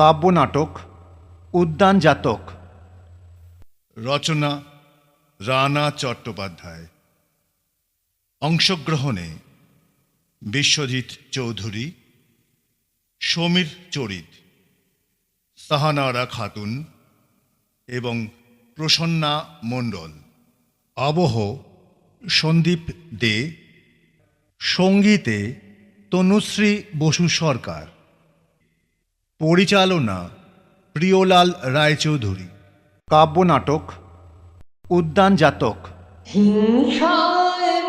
কাব্যনাটক উদ্যান জাতক রচনা, রানা চট্টোপাধ্যায়। অংশগ্রহণে বিশ্বজিৎ চৌধুরী, সমীর চরিত, সাহানারা খাতুন এবং প্রসন্না মণ্ডল। আবহ, সন্দীপ দে। সঙ্গীতে তনুশ্রী বসু সরকার। পরিচালনা প্রিয়লাল রায়চৌধুরী। কাব্যনাটক উদ্যান জাতক। হিংসায়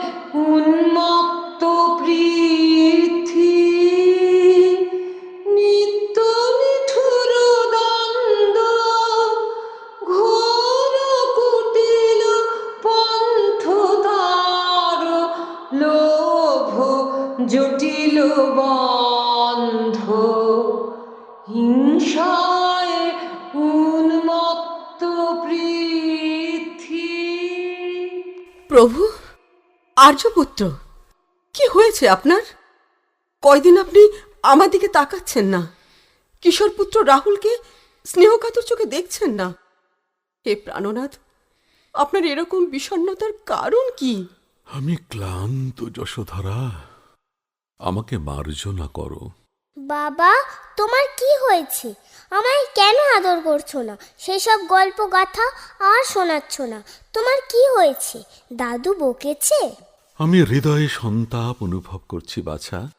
আর্যপুত্র কি হয়েছে আপনার? কয়দিন আপনি আমার দিকে তাকাচ্ছেন না। কিশোর পুত্র রাহুলকে স্নেহকাতর চোখে দেখছেন না। হে প্রাণনাথ আপনার এরকম বিষণ্ণতার কারণ কি? আমি ক্লান্ত যশোধারা। আমাকে মার্জনা করো। বাবা তোমার কি হয়েছে? আমায় কেন আদর করছ না? সেসব গল্প গাথা আর শোনাচ্ছ না। তোমার কি হয়েছে? দাদু বকেছে? আমি হৃদয়ে সন্তাপ অনুভব করছি, বাছা।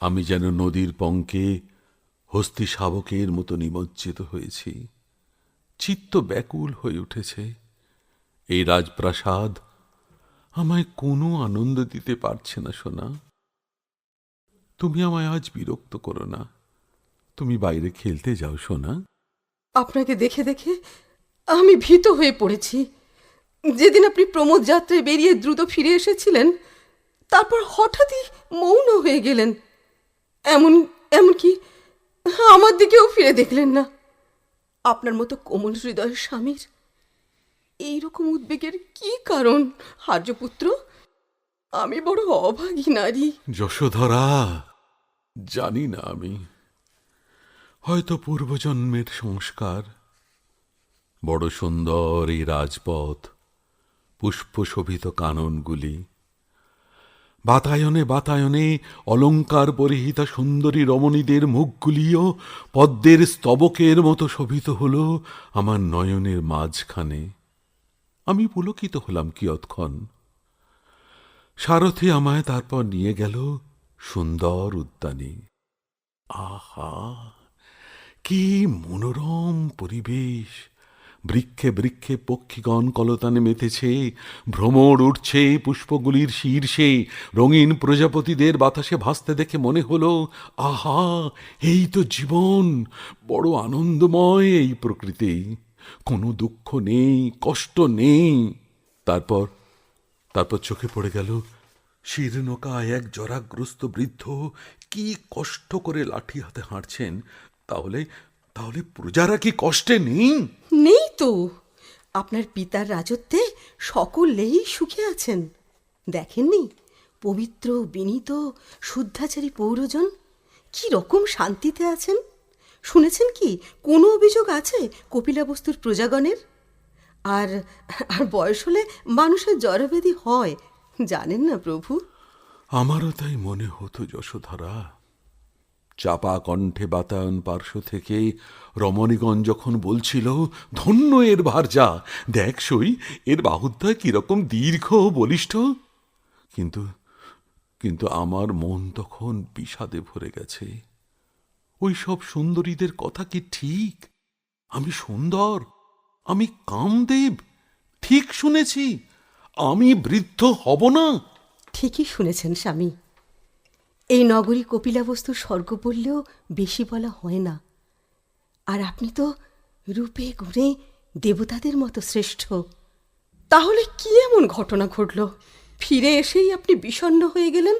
আমি যেন নদীর পঙ্কে হস্তি শাবকের মতো নিমজ্জিত হয়েছি। চিত্ত ব্যাকুল হয়ে উঠেছে। এই রাজপ্রাসাদ আমায় কোনো আনন্দ দিতে পারছে না, সোনা। তুমি আমায় আজ বিরক্ত করো না। তুমি বাইরে খেলতে যাও, সোনা। আপনাকে দেখে দেখে আমি ভীত হয়ে পড়েছি। যেদিন আপনি প্রমোদ যাত্রায় বেরিয়ে দ্রুত ফিরে এসেছিলেন, তারপর হঠাৎই মৌন হয়ে গেলেন। এমন, এমনকি আমার দিকেও ফিরে দেখলেন না। আপনার মতো কোমল হৃদয়ের স্বামীর এইরকম উদ্বেগের কি কারণ, হার্যপুত্র? আমি বড় অভাগী নারী। যশোধরা, জানি না আমি। হয়তো পূর্বজন্মের সংস্কার। বড় সুন্দর এই রাজপথ। পুষ্পশোভিত কাননগুলি। বাতায়নে বাতায়নে অলঙ্কার পরিহিতা সুন্দরী রমণীদের মুখগুলিও পদ্মের স্তবকের মতো শোভিত হল আমার নয়নের মাঝখানে। আমি পুলকিত হলাম কিয়ৎক্ষণ। সারথি আমায় তারপর নিয়ে গেল সুন্দর উদ্যানে। আহা, কি মনোরম পরিবেশ! বৃক্ষে বৃক্ষে পক্ষীগণ কলতানে মেতেছে, ভ্রমর উঠছে পুষ্পগুলির শীর্ষে, রঙিন প্রজাপতিদের বাতাসে ভাসতে দেখে মনে হলো, আহা, এই তো জীবন, বড় আনন্দময় এই প্রকৃতি। কোনো দুঃখ নেই, কষ্ট নেই। তারপর তারপর চোখে পড়ে গেল, শীর্ণকায় এক জরাগ্রস্ত বৃদ্ধ কি কষ্ট করে লাঠি হাতে হাঁটছেন, তাহলে তাহলে প্রজারা কি কষ্টে নেই? নেই তো আপনার পিতার রাজত্বে সকলেই সুখে আছেন। দেখেননি, পবিত্র, বিনীত, শুদ্ধাচারী পৌরজন কি রকম শান্তিতে আছেন? শুনেছেন কি কোনো অভিযোগ আছে কপিলাবস্তুর প্রজাগণের? আর আর বয়স হলে মানুষের জড়ব্যাধি হয়, জানেন না প্রভু? আমারও তাই মনে হতো যশোধরা। চাপা কণ্ঠে বাতায়ন পার্শ্ব থেকে রমণীগঞ্জ যখন বলছিল, ধন্য এর ভারজা দেখ সই, এর বাহুদ্দয় কীরকম দীর্ঘ বলিষ্ঠ। কিন্তু কিন্তু আমার মন তখন বিষাদে ভরে গেছে। ওই সব সুন্দরীদের কথা কি ঠিক? আমি সুন্দর, আমি কামদেব, ঠিক শুনেছি, আমি বৃদ্ধ হব না। ঠিকই শুনেছেন স্বামী। এই নগরী কপিলাবস্তুর স্বর্গ বললেও বেশি বলা হয় না। আর আপনি তো রূপে, গুণে দেবতাদের মতো শ্রেষ্ঠ। তাহলে কি এমন ঘটনা ঘটল? ফিরে এসেই আপনি বিষণ্ণ হয়ে গেলেন?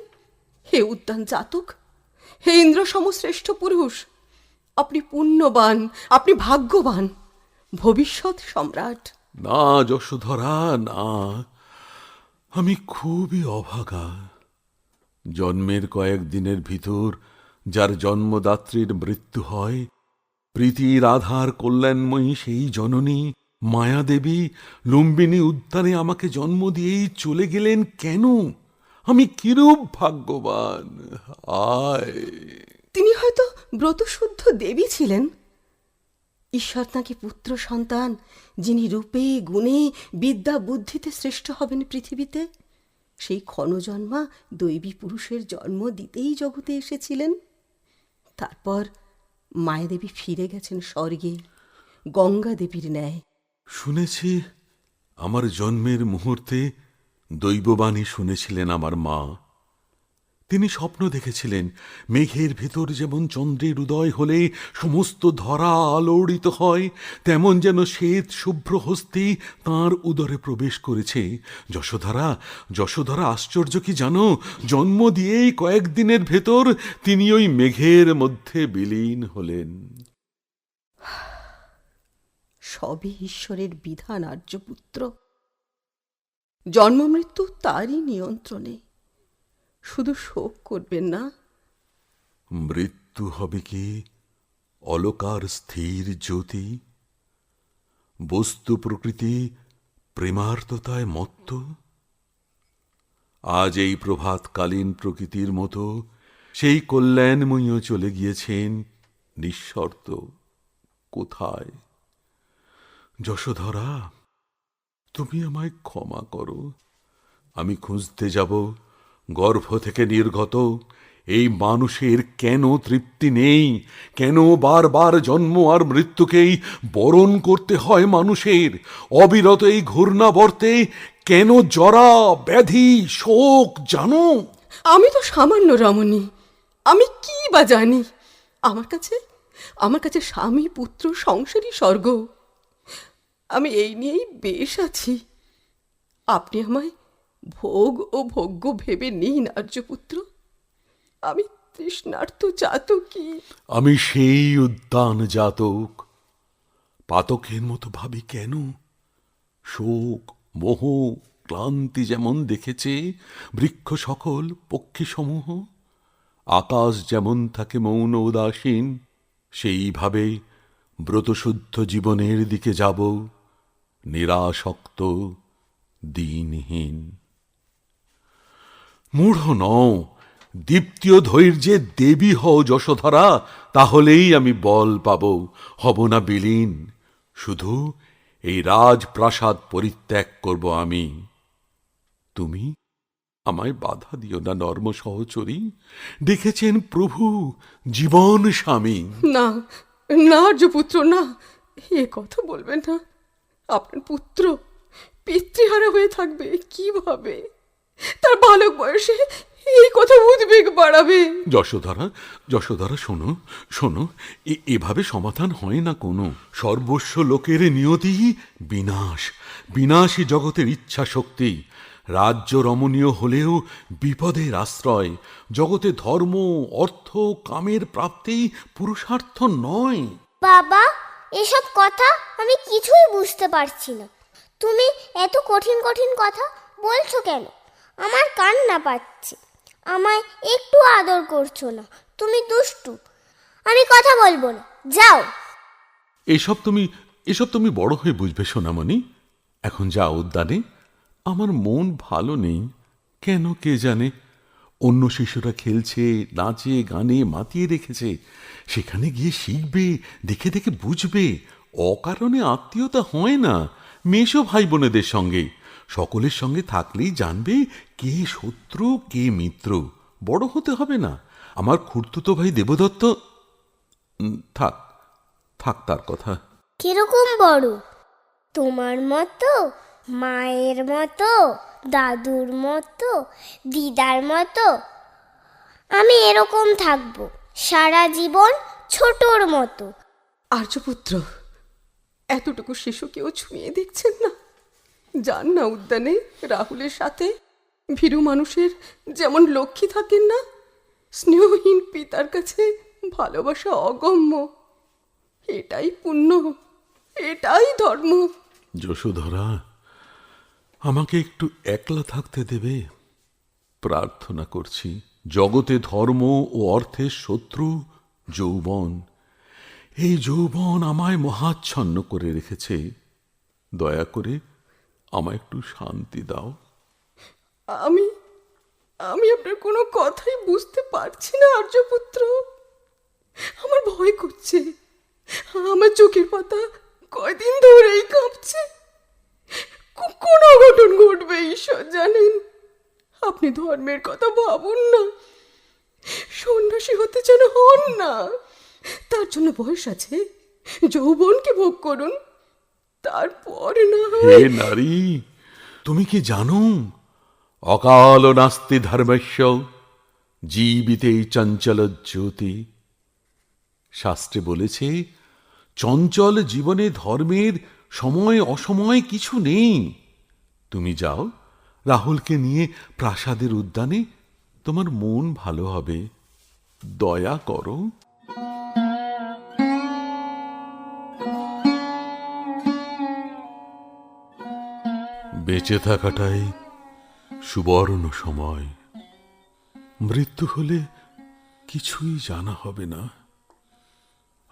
হে উদ্যান জাতক, হে ইন্দ্র সমশ্রেষ্ঠ পুরুষ, আপনি পুণ্যবান, আপনি ভাগ্যবান, ভবিষ্যৎ সম্রাট। না, যশোধরা, না। আমি খুবই অভাগা। জন্মের কয়েক দিনের ভিতর যার জন্মদাত্রীর মৃত্যু হয়, প্রীতির আধার কল্যাণময়ী সেই জননী মায়াদেবী লুম্বিনী উদ্যানে আমাকে জন্ম দিয়েই চলে গেলেন কেন? আমি কিরূপ ভাগ্যবান? আয় তিনি হয়তো ব্রতশুদ্ধ দেবী ছিলেন। ঈশ্বর তাঁকে পুত্র সন্তান, যিনি রূপে, গুণে, বিদ্যা, বুদ্ধিতে শ্রেষ্ঠ হবেন পৃথিবীতে। সেই ক্ষণজন্মা দৈবী পুরুষের জন্ম দিতেই জগতে এসেছিলেন। তারপর মায়াদেবী ফিরে গেছেন স্বর্গে গঙ্গা দেবীর ন্যায়। শুনেছি আমার জন্মের মুহূর্তে দৈববাণী শুনেছিলেন আমার মা। তিনি স্বপ্ন দেখেছিলেন, মেঘের ভেতর যেমন চন্দ্রের উদয় হলে সমস্ত ধরা আলোড়িত হয়, তেমন যেন শ্বেত শুভ্র হস্তি তাঁর উদরে প্রবেশ করেছে। যশোধরা যশোধরা, আশ্চর্য কি জানো? জন্ম দিয়েই কয়েকদিনের ভেতর তিনি ওই মেঘের মধ্যে বিলীন হলেন। সবই ঈশ্বরের বিধান, আর্যপুত্র। জন্ম মৃত্যু তারই নিয়ন্ত্রণে। শুধু শোক করবেন না। মৃত্যু হবে কি? অলকার স্থির জ্যোতি? বস্তু প্রকৃতি প্রেমার্ততায় মত্ত? আজ এই প্রভাতকালীন প্রকৃতির মতো সেই কল্যাণময়ীও চলে গিয়েছেন নিঃশর্ত। কোথায়? যশোধরা, তুমি আমায় ক্ষমা করো। আমি খুঁজতে যাব গর্ভ থেকে নির্গত, এই মানুষের কেন তৃপ্তি নেই? কেন বারবার জন্ম আর মৃত্যুকেই বরণ করতে হয় মানুষের? অবিরত এই ঘূর্ণাবর্তে কেন জরা, ব্যাধি, শোক, জানো? আমি তো সামান্য রমণী। আমি কি বা জানি? আমার কাছে আমার কাছে স্বামী, পুত্র সংসারই স্বর্গ। আমি এই নিয়েই বেশ আছি। আপনি আমায় ভোগ ও ভোগ্য ভেবে নিন আর্যপুত্র। আমি তৃষ্ণার্ত চাতকী আমি সেই উদ্যান জাতক। পাতকের মতো ভাবি কেন? শোক, মোহ, ক্লান্তি যেমন দেখেছে, বৃক্ষ সকল পক্ষী সমূহ আকাশ যেমন থাকে মৌন উদাসীন, সেইভাবে ব্রতশুদ্ধ জীবনের দিকে যাব, নিরাসক্ত, দিনহীন। মূঢ় নও। দীপ্তীয় ধৈর্যে দেবী হও যশোধরা, তাহলেই আমি বল পাব, হব না বিলীন। শুধু এই রাজপ্রাসাদ পরিত্যাগ করব আমি। তুমি আমায় বাধা দিও না, নর্ম সহচরী। দেখেছেন প্রভু, জীবন স্বামী। না না, আর্যপুত্র, না, এ কথা বলবেন না। আপনার পুত্র পিতৃহারা হয়ে থাকবে, কীভাবে? তার বালক বয়সে এই কথা উদ্বেগ বাড়াবে। যশোধরা যশোধরা শোনো শোনো এভাবে সমাধান হয় না কোনো। সর্বস্ব লোকের নিয়তি বিনাশ বিনাশী জগতের ইচ্ছা শক্তি। রাজ্য রমণীয় হলেও বিপদের আশ্রয় জগতে ধর্ম অর্থ কামের প্রাপ্তি পুরুষার্থ নয়। বাবা এসব কথা আমি কিছুই বুঝতে পারছি না। তুমি এত কঠিন কঠিন কথা বলছো কেন? আমার কান্না পাচ্ছে। আমায় একটু আদর করছ না। তুমি দুষ্টু। আমি কথা বলব না। যাও। এসব তুমি এসব তুমি বড় হয়ে বুঝবে, সোনামণি। এখন যা উদ্যানে। আমার মন ভালো নেই। কেন কে জানে? অন্য শিশুরা খেলছে, নাচে, গানে মাতিয়ে রেখেছে। সেখানে গিয়ে শিখবে, দেখে দেখে বুঝবে। অকারণে আত্মীয়তা হয় না। মেশো ভাই বোনেদের সঙ্গে। সকলের সঙ্গে থাকলেই জানবে কে শত্রু কে মিত্র। বড় হতে হবে না। আমার খুড়তুতো ভাই দেবদত্ত থাক থাক তার কথা। কীরকম বড়? তোমার মতো মায়ের মতো দাদুর মতো দিদার মতো। আমি এরকম থাকব সারা জীবন ছোটর মতো। আর্যপুত্র এতটুকু শিশুকেও ছুঁয়ে দেখছেন না? যান না উদ্যানে রাহুলের সাথে ভীরু মানুষের যেমন লক্ষ্মী থাকেন না, স্নেহহীন পিতার কাছে ভালোবাসা অগম্য। এটাই পুণ্য, এটাই ধর্ম। যশোধরা, আমাকে একটু একলা থাকতে দেবে? প্রার্থনা করছি, জগতে ধর্ম ও অর্থের শত্রু, যৌবন। এই যৌবন আমায় মহাচ্ছন্ন করে রেখেছে। দয়া করে আমায় একটু শান্তি দাও। আমি আমি আপনার কোনো কথাই বুঝতে পারছি না, আর্যপুত্র। আমার ভয় করছে। আমার চোখের পাতা কয়দিন ধরেই কাঁপছে। কোন অঘটন ঘটবে ঈশ্বর জানেন। আপনি ধর্মের কথা ভাবুন না। সন্ন্যাসী হতে যেন হন না। তার জন্য বয়স আছে। যৌবনকে ভোগ করুন। তারপর না হে নারী, তুমি কি জানো? অকাল নাস্তি ধর্মস্য, জীবিতে চঞ্চল জ্যোতি। শাস্ত্রে বলেছে, চঞ্চল জীবনে ধর্মের সময় অসময় কিছু নেই। তুমি যাও, রাহুলকে নিয়ে প্রাসাদের উদ্যানে, তোমার মন ভালো হবে। দয়া করো। বেঁচে থাকাটাই সুবর্ণ সময়। মৃত্যু হলে কিছুই জানা হবে না।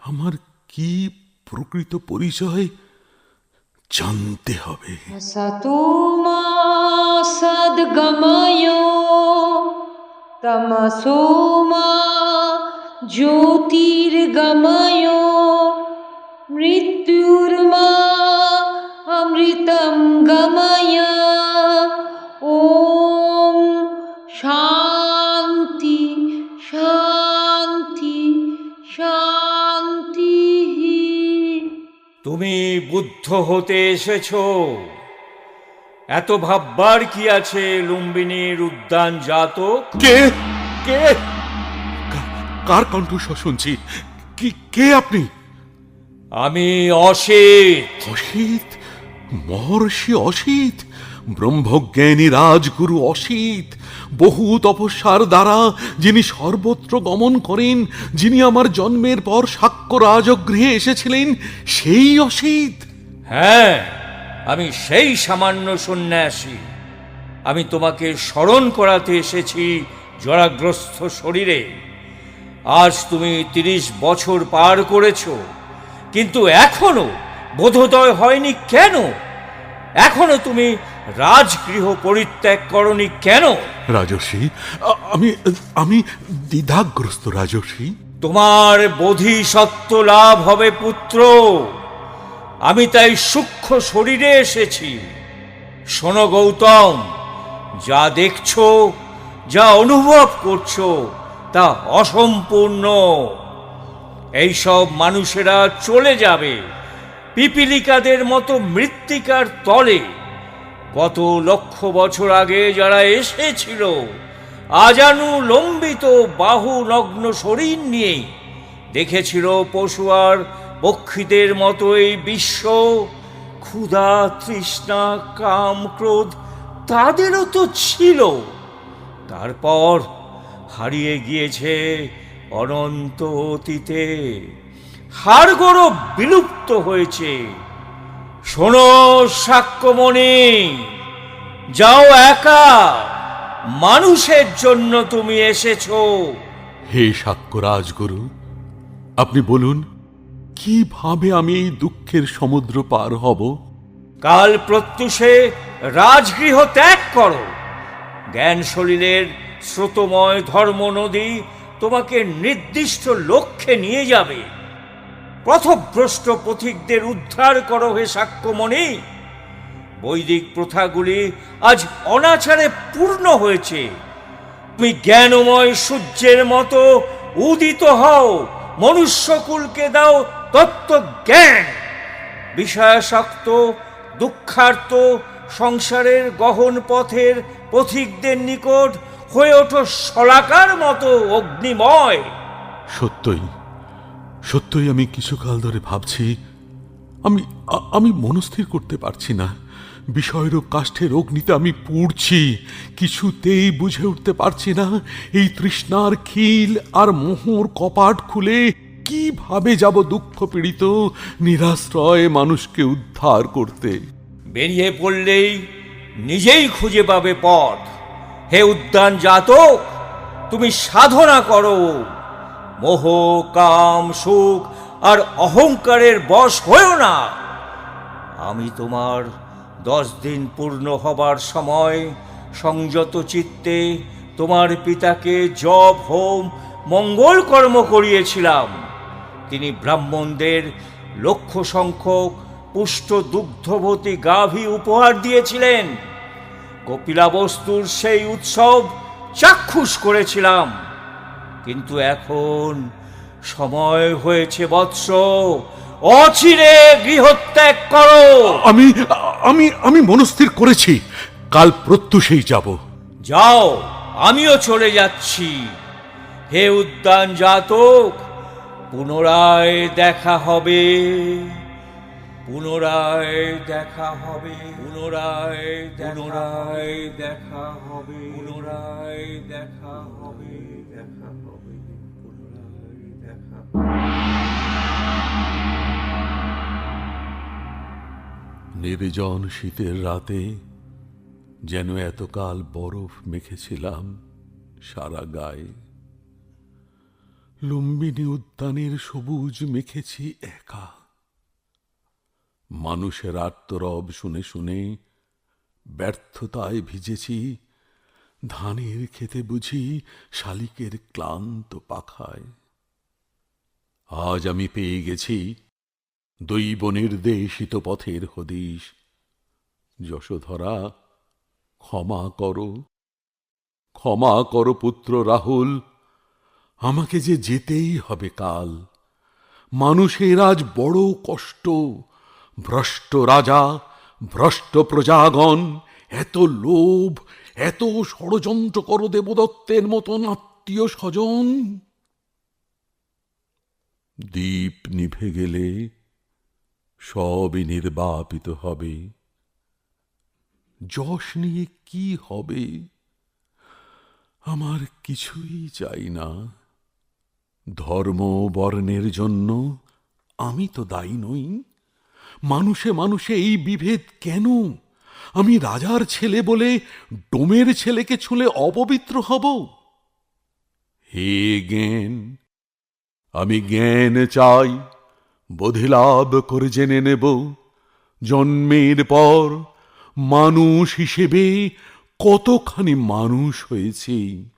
আমার কি প্রকৃত পরিচয় জানতে হবে। তমসোমা মৃত্যুর মা বুদ্ধ হতে এসেছ। এত ভাববার কি আছে লুম্বিনীর উদ্যান জাতক? কে? কে? কার কণ্ঠস্বর শুনছি? কি কে আপনি? আমি অসিত। অসিত? মহর্ষি অসিত? ব্রহ্মজ্ঞানী রাজগুরু অসিত? বহু তপস্যার দ্বারা যিনি সর্বত্র গমন করেন, যিনি আমার জন্মের পর সাক্ষ্য রাজগৃহে এসেছিলেন, সেই অসিত। হ্যাঁ আমি সেই সামান্য সন্ন্যাসী। আমি তোমাকে স্মরণ করাতে এসেছি জরাগ্রস্ত শরীরে। আজ তুমি তিরিশ বছর পার করেছ, কিন্তু এখনও বোধোদয় হয়নি কেন? এখনও তুমি রাজগৃহ পরিত্যাগ করনি কেন? রাজর্ষি আমি আমি দ্বিধাগ্রস্ত রাজর্ষি। তোমার বোধিসত্ত্ব লাভ হবে পুত্র। আমি তাই সূক্ষ্ম শরীরে এসেছি। শোনো গৌতম যা দেখছ যা অনুভব করছ তা অসম্পূর্ণ। এইসব মানুষেরা চলে যাবে পিপিলিকাদের মতো মৃত্তিকার তলে। কত লক্ষ বছর আগে যারা এসেছিল, আজানু লম্বিত বাহু নগ্ন শরীর নিয়ে দেখেছিল পশু আর পক্ষীদের মতো এই বিশ্ব। ক্ষুধা, তৃষ্ণা, কাম, ক্রোধ তাদেরও তো ছিল। তারপর হারিয়ে গিয়েছে অনন্ত অতীতে। হাড়গোড় বিলুপ্ত হয়েছে। শোনো সাক্ষ্যমণি যাও একা মানুষের জন্য তুমি এসেছ। হে সাক্ষ্য রাজগুরু আপনি বলুন কীভাবে আমি এই দুঃখের সমুদ্র পার হব? কাল প্রত্যুষে রাজগৃহ ত্যাগ করো। জ্ঞান শরীরের স্রোতময় ধর্ম নদী তোমাকে নির্দিষ্ট লক্ষ্যে নিয়ে যাবে। পথভ্রষ্ট পথিকদের উদ্ধার করো হে সাক্ষ্যমণি। বৈদিক প্রথাগুলি আজ অনাচারে পূর্ণ হয়েছে। তুমি জ্ঞানময় সূর্যের মতো উদিত হও, মনুষ্যকুলকে দাও তত্ত্ব জ্ঞান। বিষয়াসক্ত, দুঃখার্ত, সংসারের গহন পথের পথিকদের নিকট হয়ে ওঠো শলাকার মতো অগ্নিময়। সত্যই। সত্যই আমি কিছুকাল ধরে ভাবছি, আমি আমি মনস্থির করতে পারছি না। বিষয়রূপ কাষ্ঠের অগ্নিতে আমি পুড়ছি। কিছুতেই বুঝে উঠতে পারছি না এই তৃষ্ণার খিল আর মোহর কপাট খুলে কীভাবে যাব দুঃখ পীড়িত, নিরাশ্রয় মানুষকে উদ্ধার করতে। বেরিয়ে পড়লেই নিজেই খুঁজে পাবে পথ। হে উদ্যান জাতক তুমি সাধনা করো। মোহ, কাম, সুখ আর অহংকারের বশ হয়েও না। আমি তোমার দশ দিন পূর্ণ হবার সময় সংযত চিত্তে তোমার পিতাকে জপ, হোম, মঙ্গল কর্ম করিয়েছিলাম। তিনি ব্রাহ্মণদের লক্ষ সংখ্যক পুষ্ট দুগ্ধবতী গাভী উপহার দিয়েছিলেন। কপিলাবস্তুর সেই উৎসব চাক্ষুষ করেছিলাম। কিন্তু এখন সময় হয়েছে বৎস। অচিরে গৃহত্যাগ করো। আমি আমি আমি মনস্থির করেছি। কাল প্রত্যুষেই যাব। যাও আমিও চলে যাচ্ছি। হে উদ্যান জাতক পুনরায় দেখা হবে। পুনরায় দেখা হবে। পুনরায় পুনরায় দেখা হবে। পুনরায় দেখা হবে। নির্জন শীতের রাতে, যেন এতকাল বরফ মেখেছিলাম সারা গায়ে। লুম্বিনী উদ্যানের সবুজ মেখেছি একা। মানুষের আত্মরব শুনে শুনে ব্যর্থতায় ভিজেছি, ধানের খেতে বুঝি শালিকের ক্লান্ত পাখায়। আজ আমি পেয়ে গেছি দৈব নির্দেশিত পথের হদিশ। যশোধরা, ক্ষমা করো। ক্ষমা করো পুত্র রাহুল, আমাকে যে যেতেই হবে কাল। মানুষের আজ বড় কষ্ট। ভ্রষ্ট রাজা, ভ্রষ্ট প্রজাগণ, এত লোভ, এত ষড়যন্ত্র করো দেবদত্তের মতন আত্মীয় স্বজন। দ্বীপ নিভে গেলে সবই নির্বাপিত হবে। যশ নিয়ে কি হবে? আমার কিছুই চাই না। ধর্ম বর্ণের জন্য আমি তো দায়ী নই। মানুষে মানুষে এই বিভেদ কেন? আমি রাজার ছেলে বলে ডোমের ছেলেকে ছুঁলে অপবিত্র হব? হে জ্ঞান আমি জ্ঞান চাই, বোধিলাভ করে জেনে নেব। জন্মের পর মানুষ হিসেবে কতখানি মানুষ হয়েছি।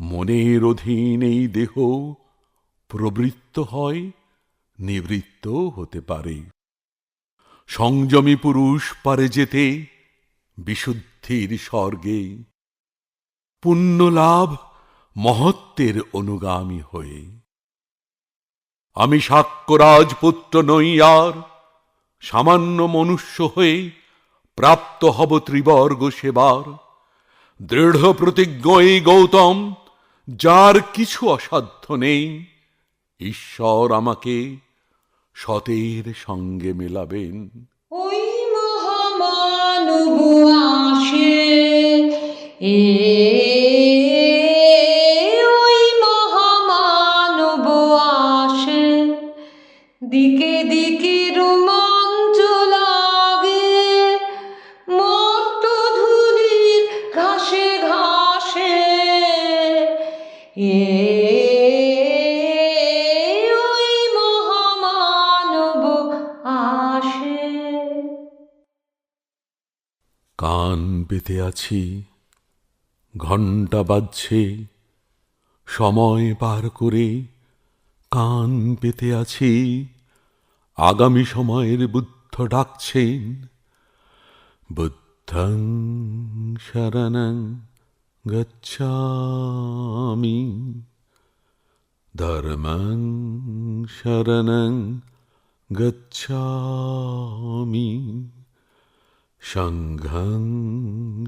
মনের অধীন এই দেহ প্রবৃত্ত হয়, নিবৃত্ত হতে পারে। সংযমী পুরুষ পারে যেতে, বিশুদ্ধির স্বর্গে। পুণ্যলাভ মহত্বের অনুগামী হয়ে। আমি সাক্ষ্যরাজপুত্র নই আর, সামান্য মনুষ্য হয়ে প্রাপ্ত হব ত্রিবর্গ সেবার। দৃঢ় প্রতিজ্ঞ এই গৌতম, যার কিছু অসাধ্য নেই, ঈশ্বর আমাকে সতের সঙ্গে মেলাবেন। ওই মহামানব আসে, এ আসে। কান পেতে আছি, ঘণ্টা বাজছে, সময় পার করে কান পেতে আছি, আগামী সময়ের বুদ্ধ ডাকছেন, বুদ্ধং শরণং গচ্ছামি, ধর্মং শরণং গচ্ছামি সঙ্ঘং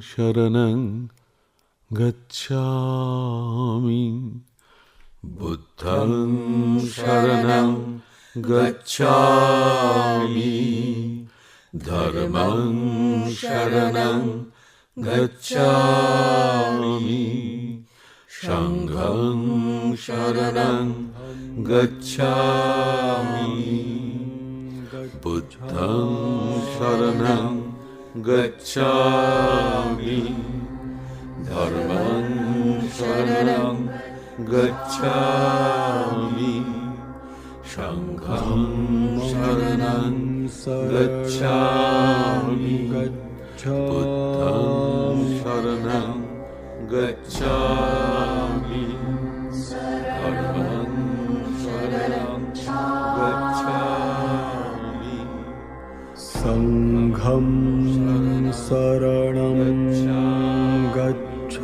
শরণং গচ্ছামি বুদ্ধং শরণং গচ্ছামি ধর্মং শরণং গচ্ছামি সঙ্ঘং শরণং গচ্ছামি बुद्धं शरणं गच्छामि धर्मं शरणं गच्छामि शङ्खं शरणं गच्छामि बुद्धं शरणं गच्छामि शरणं गच्छ